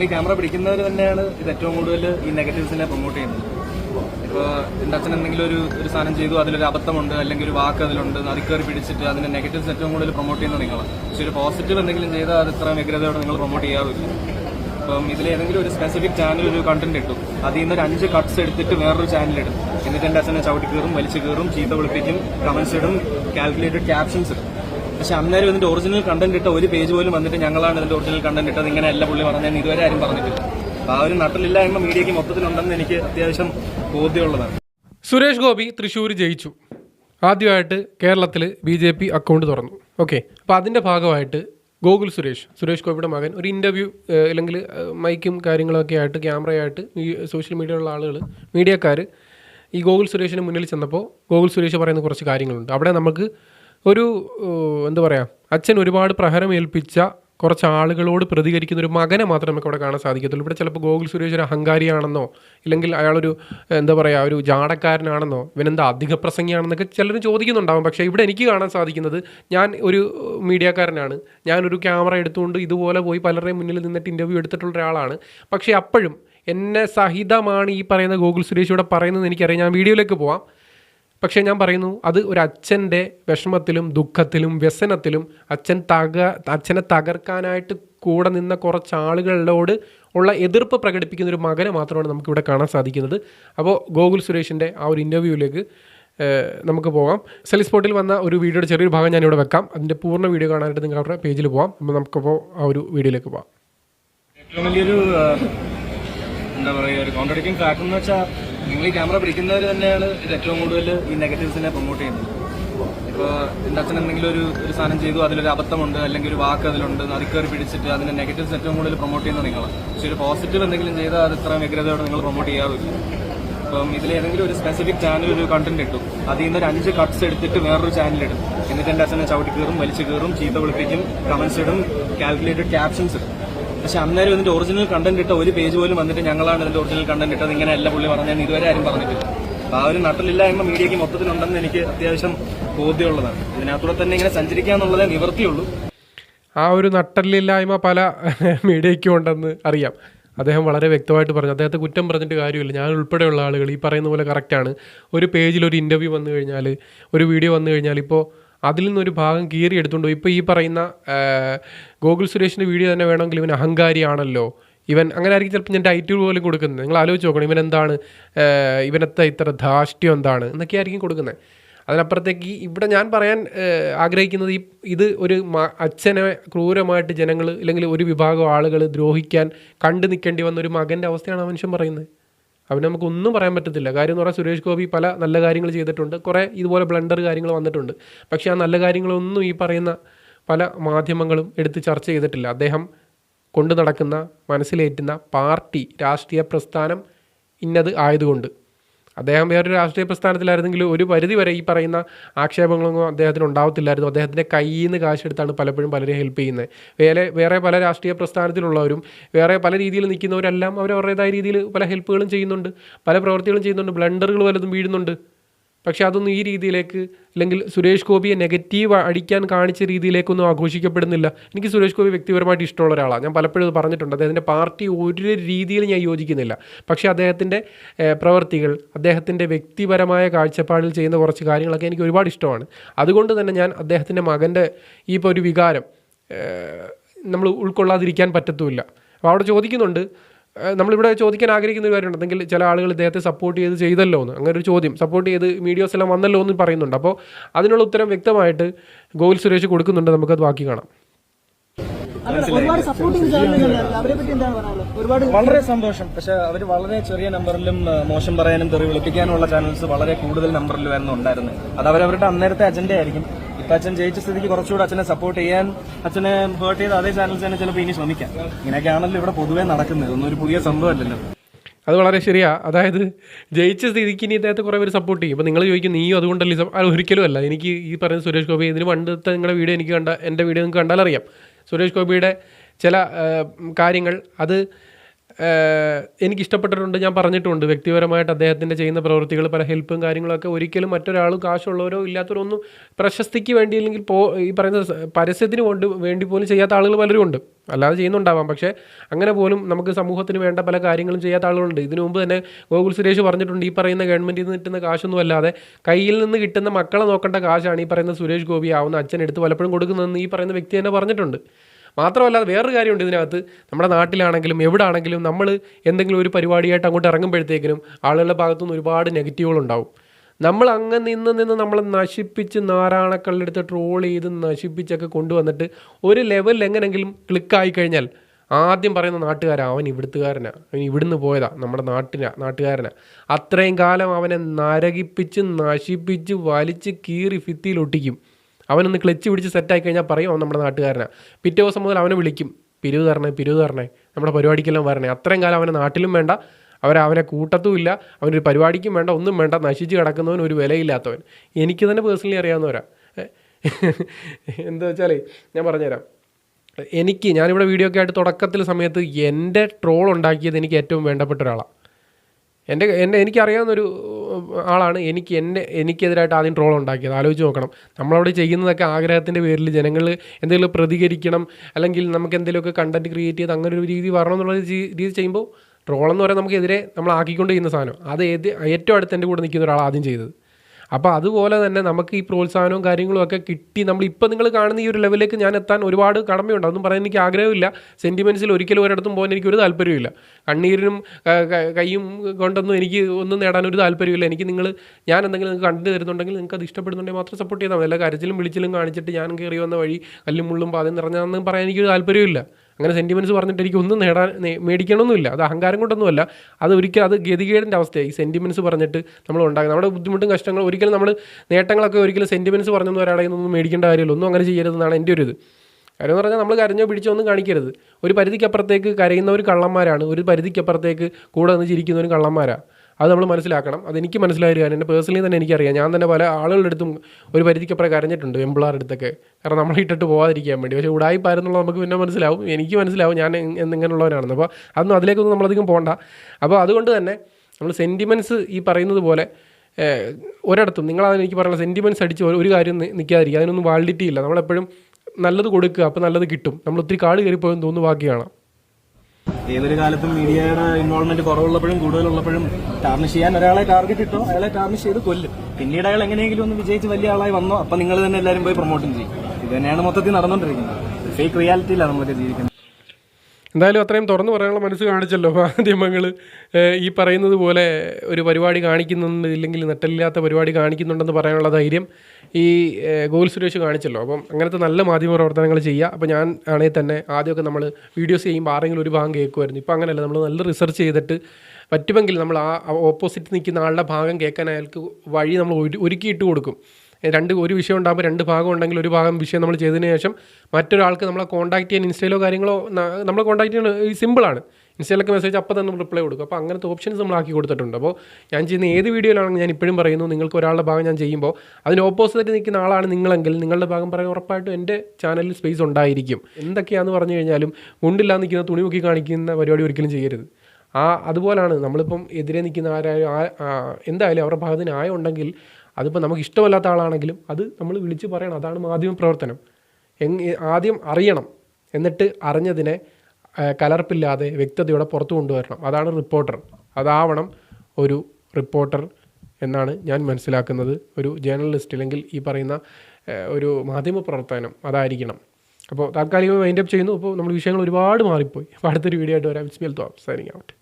നിങ്ങൾ ഈ ക്യാമറ പിടിക്കുന്നവർ തന്നെയാണ് ഇത് ഏറ്റവും കൂടുതൽ ഈ നെഗറ്റീവ്സിനെ പ്രൊമോട്ട് ചെയ്യുന്നത്. ഇപ്പോൾ എന്റെ അച്ഛൻ എന്തെങ്കിലും ഒരു ഒരു സാധനം ചെയ്തു അതിലൊരു അബദ്ധമുണ്ട് അല്ലെങ്കിൽ ഒരു വാക്ക് അതിലുണ്ട് അത് പിടിച്ചിട്ട് അതിന്റെ നെഗറ്റീവ്സ് ഏറ്റവും കൂടുതൽ പ്രൊമോട്ട് ചെയ്യുന്നത് നിങ്ങളാണ് പക്ഷേ ഒരു പോസിറ്റീവ് എന്തെങ്കിലും ചെയ്താൽ അത് ഇത്ര വ്യഗ്രതയോടെ നിങ്ങൾ പ്രൊമോട്ട് ചെയ്യാറില്ല. അപ്പം ഇതിൽ ഏതെങ്കിലും ഒരു സ്പെസിഫിക് ചാനൽ ഒരു കണ്ടന്റ് ഇട്ടു. അതിൽ നിന്ന് ഒരു അഞ്ച് കട്ട്സ് എടുത്തിട്ട് വേറൊരു ചാനൽ ഇടും. എന്നിട്ട് എന്റെ അച്ഛനെ ചവിട്ടി കയറും വലിച്ചു കയറും ചീത്ത വിളിപ്പിക്കും കമൻസ് ഇടും കാൽക്കുലേറ്റഡ് ക്യാപ്ഷൻസ് ഇടും. പക്ഷെ അന്നേരം ഇതിന്റെ ഒറിജിനൽ കണ്ടന്റ് ഇട്ട ഒരു പേജ് പോലും വന്നിട്ട് ഞങ്ങളാണ് ഇതിന്റെ ഒറിജിനൽ കണ്ടന്റ് ഇട്ടത്. ഇങ്ങനെ അല്ല പുള്ളി പറഞ്ഞാൽ ഇതുവരെ ആരും പറഞ്ഞിട്ടില്ല. അപ്പൊ ആ ഒരു നട്ടിലില്ല എന്ന മീഡിയക്ക് മൊത്തത്തിലുണ്ടെന്ന് എനിക്ക് അത്യാവശ്യം ബോധ്യമുള്ളതാണ്. സുരേഷ് ഗോപി തൃശ്ശൂർ ജയിച്ചു. ആദ്യമായിട്ട് കേരളത്തിൽ ബി ജെ പി അക്കൗണ്ട് തുറന്നു. ഓക്കെ അപ്പോൾ അതിന്റെ ഭാഗമായിട്ട് ഗോകുൽ സുരേഷ് സുരേഷ് ഗോപിയുടെ മകൻ ഒരു ഇന്റർവ്യൂ അല്ലെങ്കിൽ മൈക്കും കാര്യങ്ങളൊക്കെ ആയിട്ട് ക്യാമറയായിട്ട് ഈ സോഷ്യൽ മീഡിയയിലുള്ള ആളുകൾ മീഡിയക്കാർ ഈ ഗോകുൽ സുരേഷിന് മുന്നിൽ ചെന്നപ്പോൾ ഗോകുൽ സുരേഷ് പറയുന്ന കുറച്ച് കാര്യങ്ങളുണ്ട്. അവിടെ നമുക്ക് ഒരു എന്താ പറയുക അച്ഛൻ ഒരുപാട് പ്രഹരം ഏൽപ്പിച്ച കുറച്ച് ആളുകളോട് പ്രതികരിക്കുന്ന ഒരു മകനെ മാത്രമേ നമുക്ക് അവിടെ കാണാൻ സാധിക്കത്തുള്ളൂ. ഇവിടെ ചിലപ്പോൾ ഗോകുൽ സുരേഷ് ഒരു അഹങ്കാരിയാണെന്നോ ഇല്ലെങ്കിൽ അയാളൊരു എന്താ പറയുക ഒരു ജാടക്കാരനാണെന്നോ ഇവനെന്താ അധിക പ്രസംഗിയാണെന്നൊക്കെ ചിലർ ചോദിക്കുന്നുണ്ടാവും. പക്ഷേ ഇവിടെ എനിക്ക് കാണാൻ സാധിക്കുന്നത് ഞാൻ ഒരു മീഡിയക്കാരനാണ്. ഞാനൊരു ക്യാമറ എടുത്തുകൊണ്ട് ഇതുപോലെ പോയി പലരുടെയും മുന്നിൽ നിന്നിട്ട് ഇന്റർവ്യൂ എടുത്തിട്ടുള്ള ഒരാളാണ്. പക്ഷേ അപ്പോഴും എന്നെ സഹിതമാണ് ഈ പറയുന്ന ഗോകുൽ സുരേഷ് ഇവിടെ പറയുന്നത് എനിക്കറിയാം. ഞാൻ വീഡിയോയിലേക്ക് പോവാം. പക്ഷേ ഞാൻ പറയുന്നു അത് ഒരു അച്ഛന്റെ വിഷമത്തിലും ദുഃഖത്തിലും വ്യസനത്തിലും അച്ഛൻ തക അച്ഛനെ തകർക്കാനായിട്ട് കൂടെ നിന്ന കുറച്ച് ആളുകളോട് ഉള്ള എതിർപ്പ് പ്രകടിപ്പിക്കുന്ന ഒരു മകനെ മാത്രമാണ് നമുക്കിവിടെ കാണാൻ സാധിക്കുന്നത്. അപ്പോൾ ഗോകുൽ സുരേഷിന്റെ ആ ഒരു ഇന്റർവ്യൂവിലേക്ക് നമുക്ക് പോകാം. സെലി സ്പോട്ടിൽ വന്ന ഒരു വീഡിയോയുടെ ചെറിയൊരു ഭാഗം ഞാനിവിടെ വെക്കാം. അതിന്റെ പൂർണ വീഡിയോ കാണാനായിട്ട് നിങ്ങൾ അവരുടെ പേജിൽ പോകാം അപ്പോൾ നമുക്കപ്പോൾ ആ ഒരു വീഡിയോയിലേക്ക് പോകാം ഏറ്റവും വലിയൊരു എന്താ പറയുക ഒരു കോൺട്രഡിക്റ്റിംഗ് കാരണം എന്ന് വെച്ചാൽ നിങ്ങൾ ഈ ക്യാമറ പിടിക്കുന്നവർ തന്നെയാണ് ഇത് ഏറ്റവും കൂടുതൽ ഈ നെഗറ്റീവ്സിനെ പ്രൊമോട്ട് ചെയ്യുന്നത്. ഇപ്പോൾ എന്റെ അച്ഛൻ എന്തെങ്കിലും ഒരു ഒരു സാധനം ചെയ്തു അതിലൊരു അബദ്ധമുണ്ട് അല്ലെങ്കിൽ ഒരു വാക്ക് അതിലുണ്ട് അത് പിടിച്ചിട്ട് അതിന്റെ നെഗറ്റീവ്സ് ഏറ്റവും കൂടുതൽ പ്രൊമോട്ട് ചെയ്യുന്നത് നിങ്ങളാണ്. പക്ഷേ ഒരു പോസിറ്റീവ് എന്തെങ്കിലും ചെയ്താൽ അത് ഇത്ര വ്യഗ്രതയോടെ നിങ്ങൾ പ്രൊമോട്ട് ചെയ്യാറില്ല. അപ്പം ഇതിൽ ഏതെങ്കിലും ഒരു സ്പെസിഫിക് ചാനൽ ഒരു കണ്ടന്റ് ഇട്ടു. അതിൽ നിന്ന് ഒരു അഞ്ച് കട്ട്സ് എടുത്തിട്ട് വേറൊരു ചാനൽ ഇടും. എന്നിട്ട് എന്റെ അച്ഛനെ ചവിട്ടി കയറും വലിച്ചു കയറും ചീത്ത വിളിപ്പിക്കും കമൻസ് ഇടും കാൽക്കുലേറ്റഡ് ക്യാപ്ഷൻസ് ഇടും. പക്ഷെ അന്നേരം ഇതിന്റെ ഒറിജിനൽ കണ്ടന്റ് ഇട്ട ഒരു പേജ് പോലും വന്നിട്ട് ഞങ്ങളാണ് ഇതിന്റെ ഒറിജിനൽ കണ്ടന്റ് ഇട്ടത്. ഇങ്ങനെ അല്ല പുള്ളി പറഞ്ഞാൽ ഇതുവരെ ആരും പറഞ്ഞിട്ടില്ല. അപ്പൊ ആ ഒരു നട്ടലില്ലായ്മ മീഡിയക്ക് മൊത്തത്തിലുണ്ടെന്ന് എനിക്ക് അത്യാവശ്യം ബോധ്യമുള്ളതാണ്. ഇതിനകത്തൂടെ തന്നെ ഇങ്ങനെ സഞ്ചരിക്കുക എന്നുള്ളതേ നിവർത്തിയുള്ളൂ. ആ ഒരു നട്ടലില്ലായ്മ പല മീഡിയയ്ക്കും ഉണ്ടെന്ന് അറിയാം. അദ്ദേഹം വളരെ വ്യക്തമായിട്ട് പറഞ്ഞു. അദ്ദേഹത്തെ കുറ്റം പറഞ്ഞിട്ട് കാര്യമില്ല. ഞാൻ ഉൾപ്പെടെയുള്ള ആളുകൾ ഈ പറയുന്ന പോലെ കറക്റ്റാണ് ഒരു പേജിൽ ഒരു ഇന്റർവ്യൂ വന്നു കഴിഞ്ഞാൽ ഒരു വീഡിയോ വന്നു കഴിഞ്ഞാൽ ഇപ്പോൾ അതിൽ നിന്നൊരു ഭാഗം കീറി എടുത്തുകൊണ്ട്. ഇപ്പോൾ ഈ പറയുന്ന ഗോകുൽ സുരേഷിന്റെ വീഡിയോ തന്നെ വേണമെങ്കിൽ ഇവൻ അഹങ്കാരിയാണല്ലോ. ഇവൻ അങ്ങനെ ആയിരിക്കും ചിലപ്പോൾ ഞാൻ ടൈറ്റിൽ പോലും കൊടുക്കുന്നത്. നിങ്ങൾ ആലോചിച്ച് നോക്കണം ഇവൻ എന്താണ് ഇവനത്തെ ഇത്ര ധാഷ്ട്യം എന്താണ് എന്നൊക്കെ ആയിരിക്കും കൊടുക്കുന്നത്. അതിനപ്പുറത്തേക്ക് ഇവിടെ ഞാൻ പറയാൻ ആഗ്രഹിക്കുന്നത് ഈ ഇത് ഒരു അച്ഛനെ ക്രൂരമായിട്ട് ജനങ്ങൾ അല്ലെങ്കിൽ ഒരു വിഭാഗം ആളുകൾ ദ്രോഹിക്കാൻ കണ്ടു നിൽക്കേണ്ടി വന്ന ഒരു മകന്റെ അവസ്ഥയാണ് ആ മനുഷ്യൻ പറയുന്നത്. അവന് നമുക്ക് ഒന്നും പറയാൻ പറ്റത്തില്ല. കാര്യം എന്ന് പറഞ്ഞാൽ സുരേഷ് ഗോപി പല നല്ല കാര്യങ്ങൾ ചെയ്തിട്ടുണ്ട്. കുറേ ഇതുപോലെ ബ്ലണ്ടർ കാര്യങ്ങൾ വന്നിട്ടുണ്ട്. പക്ഷേ ആ നല്ല കാര്യങ്ങളൊന്നും ഈ പറയുന്ന പല മാധ്യമങ്ങളും എടുത്ത് ചർച്ച ചെയ്തിട്ടില്ല. അദ്ദേഹം കൊണ്ടു നടക്കുന്ന മനസ്സിലേറ്റുന്ന പാർട്ടി രാഷ്ട്രീയ പ്രസ്ഥാനം ഇന്നത് ആയതുകൊണ്ട്. അദ്ദേഹം വേറൊരു രാഷ്ട്രീയ പ്രസ്ഥാനത്തിലായിരുന്നെങ്കിൽ ഒരു പരിധി വരെ ഈ പറയുന്ന ആക്ഷേപങ്ങളൊന്നും അദ്ദേഹത്തിന് ഉണ്ടാവത്തില്ലായിരുന്നു. അദ്ദേഹത്തിന്റെ കയ്യിൽ നിന്ന് കാശെടുത്താണ് പലപ്പോഴും പലരെ ഹെൽപ്പ് ചെയ്യുന്നത്. വേറെ വേറെ പല രാഷ്ട്രീയ പ്രസ്ഥാനത്തിലുള്ളവരും വേറെ പല രീതിയിൽ നിൽക്കുന്നവരെല്ലാം അവർ അവരുടേതായ രീതിയിൽ പല ഹെൽപ്പുകളും ചെയ്യുന്നുണ്ട്. പല പ്രവൃത്തികളും ചെയ്യുന്നുണ്ട്. ബ്ലണ്ടറുകൾ പലതും വീഴുന്നുണ്ട്. പക്ഷേ അതൊന്നും ഈ രീതിയിലേക്ക് അല്ലെങ്കിൽ സുരേഷ് ഗോപിയെ നെഗറ്റീവ് അടിക്കാൻ കാണിച്ച രീതിയിലേക്കൊന്നും ആഘോഷിക്കപ്പെടുന്നില്ല. എനിക്ക് സുരേഷ് ഗോപി വ്യക്തിപരമായിട്ട് ഇഷ്ടമുള്ള ഒരാളാണ്. ഞാൻ പലപ്പോഴും പറഞ്ഞിട്ടുണ്ട്. അദ്ദേഹത്തിന്റെ പാർട്ടി ഒരു രീതിയിൽ ഞാൻ യോജിക്കുന്നില്ല. പക്ഷേ അദ്ദേഹത്തിന്റെ പ്രവൃത്തികൾ അദ്ദേഹത്തിന്റെ വ്യക്തിപരമായ കാഴ്ചപ്പാടിൽ ചെയ്യുന്ന കുറച്ച് കാര്യങ്ങളൊക്കെ എനിക്ക് ഒരുപാട് ഇഷ്ടമാണ്. അതുകൊണ്ട് തന്നെ ഞാൻ അദ്ദേഹത്തിന്റെ മകന്റെ ഈ ഇപ്പോൾ ഒരു വികാരം നമ്മൾ ഉൾക്കൊള്ളാതിരിക്കാൻ പറ്റത്തുമില്ല. അപ്പോൾ അവിടെ ചോദിക്കുന്നുണ്ട് നമ്മളിവിടെ ചോദിക്കാൻ ആഗ്രഹിക്കുന്ന ഒരു കാര്യമുണ്ട്. എന്തെങ്കിലും ചില ആളുകൾ ഇദ്ദേഹത്തെ സപ്പോർട്ട് ചെയ്ത് ചെയ്തല്ലോ എന്ന്. അങ്ങനെ ഒരു ചോദ്യം. സപ്പോർട്ട് ചെയ്ത് മീഡിയോസ് എല്ലാം വന്നല്ലോ എന്ന് പറയുന്നുണ്ട്. അപ്പോൾ അതിനുള്ള ഉത്തരം വ്യക്തമായിട്ട് ഗോകുൽ സുരേഷ് കൊടുക്കുന്നുണ്ട്. നമുക്കത് ബാക്കി കാണാം. ഒരുപാട് സപ്പോർട്ടിങ് ചാനലുകളുണ്ട് അവരെ പറ്റി എന്താണ് പറയാനുള്ളത്? ഒരുപാട് വളരെ സന്തോഷം. പക്ഷെ അവർ വളരെ ചെറിയ നമ്പറിലും മോശം പറയാനും തെറി വിളിപ്പിക്കാനുള്ള ചാനൽസ് വളരെ കൂടുതൽ നമ്പറിലുമായിരുന്നു ഉണ്ടായിരുന്നത്. അത് അവരവരുടെ അന്നേരത്തെ അജണ്ട ആയിരിക്കും. ഇപ്പൊ അച്ഛൻ ജയിച്ച സ്ഥിതിക്ക് കുറച്ചുകൂടെ അച്ഛനെ സപ്പോർട്ട് ചെയ്യാൻ അച്ഛനെ ഹേർട്ട് ചെയ്ത അതേ ചാനൽസ് തന്നെ ചിലപ്പോൾ ഇനി ശ്രമിക്കാം. ഇങ്ങനെയൊക്കെയാണല്ലോ ഇവിടെ പൊതുവേ നടക്കുന്നത്. ഒന്നും ഒരു പുതിയ സംഭവമല്ലല്ലോ. അത് വളരെ ശരിയാ. അതായത് ജയിച്ച സ്ഥിതിക്ക് ഇനി ഇദ്ദേഹത്തെ കുറേ പേര് സപ്പോർട്ട് ചെയ്യും. അപ്പോൾ നിങ്ങൾ ചോദിക്കും നീയോ അതുകൊണ്ടല്ലേ അത് ഒരിക്കലും അല്ല. എനിക്ക് ഈ പറയുന്ന സുരേഷ് ഗോപി ഇതിന് പണ്ടത്തെ നിങ്ങളുടെ വീഡിയോ എനിക്ക് കണ്ട എന്റെ വീഡിയോ നിങ്ങൾക്ക് കണ്ടാൽ അറിയാം സുരേഷ് ഗോപിയുടെ ചില കാര്യങ്ങൾ അത് എനിക്ക് ഇഷ്ടപ്പെട്ടിട്ടുണ്ട് ഞാൻ പറഞ്ഞിട്ടുണ്ട്. വ്യക്തിപരമായിട്ട് അദ്ദേഹത്തിന്റെ ചെയ്യുന്ന പ്രവൃത്തികൾ പല ഹെൽപ്പും കാര്യങ്ങളൊക്കെ ഒരിക്കലും മറ്റൊരാൾ കാശുള്ളവരോ ഇല്ലാത്തവരോ ഒന്നും പ്രശസ്തിക്ക് വേണ്ടിയില്ലെങ്കിൽ പോ ഈ പറയുന്ന പരസ്യത്തിന് കൊണ്ട് വേണ്ടി പോലും ചെയ്യാത്ത ആളുകൾ പലരും ഉണ്ട് അല്ലാതെ ചെയ്യുന്നുണ്ടാവാം. പക്ഷേ അങ്ങനെ പോലും നമുക്ക് സമൂഹത്തിന് വേണ്ട പല കാര്യങ്ങളും ചെയ്യാത്ത ആളുകളുണ്ട്. ഇതിനു മുമ്പ് തന്നെ ഗോകുൽ സുരേഷ് പറഞ്ഞിട്ടുണ്ട് ഈ പറയുന്ന ഗവൺമെന്റിൽ നിന്ന് കിട്ടുന്ന കാശൊന്നും അല്ലാതെ കയ്യിൽ നിന്ന് കിട്ടുന്ന മക്കളെ നോക്കേണ്ട കാശാണ് ഈ പറയുന്ന സുരേഷ് ഗോപി ആവുന്ന അച്ഛൻ എടുത്ത് പലപ്പോഴും കൊടുക്കുന്നതെന്ന് ഈ പറയുന്ന വ്യക്തി തന്നെ പറഞ്ഞിട്ടുണ്ട്. മാത്രമല്ല വേറൊരു കാര്യമുണ്ട് ഇതിനകത്ത്. നമ്മുടെ നാട്ടിലാണെങ്കിലും എവിടെ ആണെങ്കിലും നമ്മൾ എന്തെങ്കിലും ഒരു പരിപാടിയായിട്ട് അങ്ങോട്ട് ഇറങ്ങുമ്പോഴത്തേക്കിനും ആളുകളുടെ ഭാഗത്തുനിന്ന് ഒരുപാട് നെഗറ്റീവുകളുണ്ടാവും നമ്മൾ അങ്ങ് നിന്ന് നിന്ന് നമ്മൾ നശിപ്പിച്ച് നാരായണക്കല്ലെടുത്ത് ട്രോൾ ചെയ്ത് നശിപ്പിച്ചൊക്കെ കൊണ്ടുവന്നിട്ട് ഒരു ലെവലിൽ എങ്ങനെങ്കിലും ക്ലിക്കായി കഴിഞ്ഞാൽ ആദ്യം പറയുന്ന നാട്ടുകാരാ അവൻ ഇവിടുത്തുകാരനാ അവൻ ഇവിടുന്ന് പോയതാ നമ്മുടെ നാട്ടിനാ നാട്ടുകാരനാ. അത്രയും കാലം അവനെ നരകിപ്പിച്ച് നശിപ്പിച്ച് വലിച്ച് കീറി ഭിത്തിയിൽ ഒട്ടിക്കും അവനൊന്ന് ക്ലച്ച് പിടിച്ച് സെറ്റായി കഴിഞ്ഞാൽ പറയും അവൻ നമ്മുടെ നാട്ടുകാരനാണ് പിറ്റേ ദിവസം മുതൽ അവനെ വിളിക്കും. പിരിവ് തരണേ പിരിവ് തരണേ. നമ്മുടെ പരിപാടിക്കെല്ലാം വരണേ. അത്രയും കാലം അവനെ നാട്ടിലും വേണ്ട. അവർ അവനെ കൂട്ടത്തും ഇല്ല. അവനൊരു പരിപാടിക്കും വേണ്ട. ഒന്നും വേണ്ട. നശിച്ച് കിടക്കുന്നവൻ ഒരു വിലയില്ലാത്തവൻ. എനിക്ക് തന്നെ പേഴ്സണലി അറിയാവുന്നവരാ. എന്താ വെച്ചാലേ ഞാൻ പറഞ്ഞുതരാം. എനിക്ക് ഞാനിവിടെ വീഡിയോ ഒക്കെ ആയിട്ട് തുടക്കത്തിൽ സമയത്ത് എന്റെ ട്രോൾ ഉണ്ടാക്കിയത് എനിക്ക് ഏറ്റവും വേണ്ടപ്പെട്ട ഒരാളാണ് എന്റെ എന്റെ എനിക്കറിയാവുന്നൊരു ആളാണ് എനിക്ക് എന്നെ എനിക്കെതിരായിട്ട് ആദ്യം ട്രോൾ ഉണ്ടാക്കിയത്. ആലോചിച്ച് നോക്കണം. നമ്മളവിടെ ചെയ്യുന്നതൊക്കെ ആഗ്രഹത്തിന്റെ പേരിൽ ജനങ്ങൾ എന്തെങ്കിലും പ്രതികരിക്കണം അല്ലെങ്കിൽ നമുക്ക് എന്തെങ്കിലുമൊക്കെ കണ്ടന്റ് ക്രിയേറ്റ് ചെയ്ത് അങ്ങനെ ഒരു രീതി വരണം എന്നുള്ള രീതി ചെയ്യുമ്പോൾ ട്രോൾ പറയാൻ നമുക്കെതിരെ നമ്മൾ ആക്കിക്കൊണ്ട് ചെയ്യുന്ന സാധനം. അത് ഏറ്റവും അടുത്ത് എന്റെ കൂടെ നിൽക്കുന്ന ഒരാൾ ആദ്യം ചെയ്തത്. അപ്പോൾ അതുപോലെ തന്നെ നമുക്ക് ഈ പ്രോത്സാഹനവും കാര്യങ്ങളും ഒക്കെ കിട്ടി. നമ്മൾ ഇപ്പം നിങ്ങൾ കാണുന്ന ഈ ഒരു ലെവലിലേക്ക് ഞാൻ എത്താൻ ഒരുപാട് കടമയുണ്ട്. അതൊന്നും പറയാൻ എനിക്ക് ആഗ്രഹമില്ല. സെന്റിമെന്റ്സിൽ ഒരിക്കലും ഒരിടത്തും പോകാൻ എനിക്ക് ഒരു താല്പര്യമില്ല കണ്ണീരിനും കൈയും കൊണ്ടൊന്നും എനിക്ക് ഒന്നും നേടാൻ ഒരു താല്പര്യമില്ല എനിക്ക് നിങ്ങൾ ഞാൻ എന്തെങ്കിലും നിങ്ങൾക്ക് കണ്ടു തരുന്നുണ്ടെങ്കിൽ നിങ്ങൾക്ക് അത് ഇഷ്ടപ്പെടുന്നുണ്ടെങ്കിൽ മാത്രം സപ്പോർട്ട് ചെയ്താൽ മതി. അല്ല കരച്ചിലും വിളിച്ചിലും കാണിച്ചിട്ട് ഞാൻ കയറി വന്ന വഴി കല്ലും മുള്ളും പാതയും നിറഞ്ഞാന്ന് പറയാൻ എനിക്കൊരു താല്പര്യമില്ല അങ്ങനെ സെന്റിമെന്റ്സ് പറഞ്ഞിട്ട് എനിക്ക് ഒന്നും നേടാൻ മേടിക്കണമെന്നില്ല അത് അഹങ്കാരം കൊണ്ടൊന്നുമല്ല. അത് ഒരിക്കലും അത് ഗതികേടിന്റെ അവസ്ഥയാണ് ഈ സെന്റിമെന്റ്സ് പറഞ്ഞിട്ട് നമ്മൾ ഉണ്ടാകും നമ്മുടെ ബുദ്ധിമുട്ടും കഷ്ടങ്ങളും ഒരിക്കലും നമ്മൾ നേട്ടങ്ങളൊക്കെ ഒരിക്കലും സെന്റിമെന്റ്സ് പറഞ്ഞൊന്നും ഒരാളെ ഒന്നും മേടിക്കേണ്ട കാര്യമില്ല. ഒന്നും അങ്ങനെ ചെയ്യരുതെന്നാണ് എന്റെ ഒരു ഇത്. കാര്യം എന്ന് പറഞ്ഞാൽ നമ്മൾ കരഞ്ഞോ പിടിച്ചോ ഒന്നും കാണിക്കരുത്. ഒരു പരിധിക്കപ്പുറത്തേക്ക് കരയുന്നവർ കള്ളന്മാരാണ്. ഒരു പരിധിക്കപ്പുറത്തേക്ക് കൂടെ നിന്ന് ചിരിക്കുന്നവരും കള്ളന്മാരാണ് അത് നമ്മൾ മനസ്സിലാക്കണം. അതെനിക്ക് മനസ്സിലായ കാര്യം. എന്റെ പേഴ്സണലി തന്നെ എനിക്കറിയാം. ഞാൻ തന്നെ പല ആളുകളുടെ അടുത്തും ഒരു പരിധിക്കപ്പുറം കരഞ്ഞിട്ടുണ്ട് എംപ്ലോയർ അടുത്തൊക്കെ കാരണം നമ്മൾ ഇട്ടിട്ട് പോകാതിരിക്കാൻ വേണ്ടി. പക്ഷേ ഉടായിപ്പായിരുന്നുള്ള നമുക്ക് പിന്നെ മനസ്സിലാവും. എനിക്ക് മനസ്സിലാവും ഞാൻ എന്നിങ്ങനെയുള്ളവരാണെന്ന് അപ്പോൾ അതൊന്നും അതിലേക്കൊന്നും നമ്മളധികം പോകണ്ട അപ്പോൾ അതുകൊണ്ട് തന്നെ നമ്മൾ സെന്റിമെന്റ്സ് ഈ പറയുന്നത് പോലെ ഒരിടത്തും നിങ്ങളതിന് എനിക്ക് പറയുന്ന സെന്റിമെന്റ്സ് അടിച്ച് ഒരു കാര്യം നിൽക്കാതിരിക്കുക. അതിനൊന്നും വാലിഡിറ്റി ഇല്ല. നമ്മളെപ്പോഴും നല്ലത് കൊടുക്കുക അപ്പോൾ നല്ലത് കിട്ടും. നമ്മൾ ഒത്തിരി കാട് കയറിപ്പോയെന്ന് തോന്നുന്നു ബാക്കി കാണാം ഏതൊരു കാലത്തും മീഡിയയുടെ ഇൻവോൾവ്മെന്റ് കുറവുള്ളപ്പോഴും കൂടുതലുള്ളപ്പോഴും ടാർണിഷ് ചെയ്യാൻ ഒരാളെ ടാർഗറ്റ് ഇട്ടോ അയാളെ ടാർണിഷ് ചെയ്ത് കൊല്ലും. പിന്നീട് അയാൾ എങ്ങനെയെങ്കിലും ഒന്ന് വിജയിച്ച് വലിയ ആളായി വന്നോ അപ്പൊ നിങ്ങൾ തന്നെ എല്ലാവരും പോയി പ്രൊമോട്ടും ചെയ്യും. ഇത് തന്നെയാണ് മൊത്തത്തിൽ നടന്നുകൊണ്ടിരിക്കുന്നത് ഫേക്ക് റിയാലിറ്റിയിലാണ് നമ്മളൊക്കെ ജീവിക്കുന്നത്. എന്തായാലും അത്രയും തുറന്നു പറയാനുള്ള മനസ്സ് കാണിച്ചല്ലോ. മാധ്യമങ്ങൾ ഈ പറയുന്നത് പോലെ ഒരു പരിപാടി കാണിക്കുന്നുണ്ട് ഇല്ലെങ്കിൽ നെട്ടലില്ലാത്ത പരിപാടി കാണിക്കുന്നുണ്ടെന്ന് പറയാനുള്ള ധൈര്യം ഈ ഗോൽ സുരേഷ് കാണിച്ചല്ലോ. അപ്പം അങ്ങനത്തെ നല്ല മാധ്യമ പ്രവർത്തനങ്ങൾ ചെയ്യുക. അപ്പോൾ ഞാൻ ആണെങ്കിൽ തന്നെ ആദ്യമൊക്കെ നമ്മൾ വീഡിയോസ് ചെയ്യുമ്പോൾ ആരെങ്കിലും ഒരു ഭാഗം കേൾക്കുമായിരുന്നു. ഇപ്പോൾ അങ്ങനെയല്ല. നമ്മൾ നല്ല റിസർച്ച് ചെയ്തിട്ട് പറ്റുമെങ്കിൽ നമ്മൾ ആ ഓപ്പോസിറ്റ് നിൽക്കുന്ന ആളുടെ ഭാഗം കേൾക്കാൻ അയാൾക്ക് വഴി നമ്മൾ ഒരു- ഒരുക്കിയിട്ട് കൊടുക്കും. രണ്ട് ഒരു വിഷയം ഉണ്ടാകുമ്പോൾ രണ്ട് ഭാഗം ഉണ്ടെങ്കിൽ ഒരു ഭാഗം വിഷയം നമ്മൾ ചെയ്തതിന് ശേഷം മറ്റൊരാൾക്ക് നമ്മളെ കോൺടാക്ട് ചെയ്യാൻ ഇൻസ്റ്റയിലോ കാര്യങ്ങളോ നമ്മൾ കോൺടാക്ട് ചെയ്യാൻ സിമ്പിളാണ് ഇൻസ്റ്റയിലൊക്കെ മെസ്സേജ് അപ്പോൾ തന്നെ റിപ്ലൈ കൊടുക്കും. അപ്പോൾ അങ്ങനത്തെ ഓപ്ഷൻസ് നമ്മൾ ആക്കി കൊടുത്തിട്ടുണ്ട്. അപ്പോൾ ഞാൻ ചെയ്യുന്ന ഏത് വീഡിയോയിലാണെങ്കിൽ ഞാൻ ഇപ്പോഴും പറയുന്നു നിങ്ങൾക്ക് ഒരാളുടെ ഭാഗം ഞാൻ ചെയ്യുമ്പോൾ അതിന് ഓപ്പോസിറ്റ് നിൽക്കുന്ന ആളാണ് നിങ്ങളെങ്കിൽ നിങ്ങളുടെ ഭാഗം പറയാൻ ഉറപ്പായിട്ടും എന്റെ ചാനലിൽ സ്പേസ് ഉണ്ടായിരിക്കും. എന്തൊക്കെയാണെന്ന് പറഞ്ഞു കഴിഞ്ഞാലും മുണ്ടില്ലാ നിൽക്കുന്ന തുണി മുക്കി കാണിക്കുന്ന പരിപാടി ഒരിക്കലും ചെയ്യരുത്. ആ അതുപോലാണ് നമ്മളിപ്പം എതിരെ നിൽക്കുന്ന ആരായാലും എന്തായാലും അവരുടെ ഭാഗത്തിന് ആയുണ്ടെങ്കിൽ ഉണ്ടെങ്കിൽ അതിപ്പോൾ നമുക്ക് ഇഷ്ടമല്ലാത്ത ആളാണെങ്കിലും അത് നമ്മൾ വിളിച്ച് പറയണം. അതാണ് മാധ്യമ പ്രവർത്തനം. എങ് ആദ്യം അറിയണം. എന്നിട്ട് അറിഞ്ഞതിനെ കലർപ്പില്ലാതെ വ്യക്തതയോടെ പുറത്തു കൊണ്ടുവരണം. അതാണ് റിപ്പോർട്ടർ. അതാവണം ഒരു റിപ്പോർട്ടർ എന്നാണ് ഞാൻ മനസ്സിലാക്കുന്നത്. ഒരു ജേർണലിസ്റ്റ് അല്ലെങ്കിൽ ഈ പറയുന്ന ഒരു മാധ്യമ പ്രവർത്തനം അതായിരിക്കണം. അപ്പോൾ താൽക്കാലികമായി വൈൻഡപ്പ് ചെയ്യുന്നു. അപ്പോൾ നമ്മൾ വിഷയങ്ങൾ ഒരുപാട് മാറിപ്പോയി. അപ്പോൾ അടുത്തൊരു വീഡിയോ ആയിട്ട് വരാം. ഇറ്റ്സ് മീൽ തോ ഔട്ട്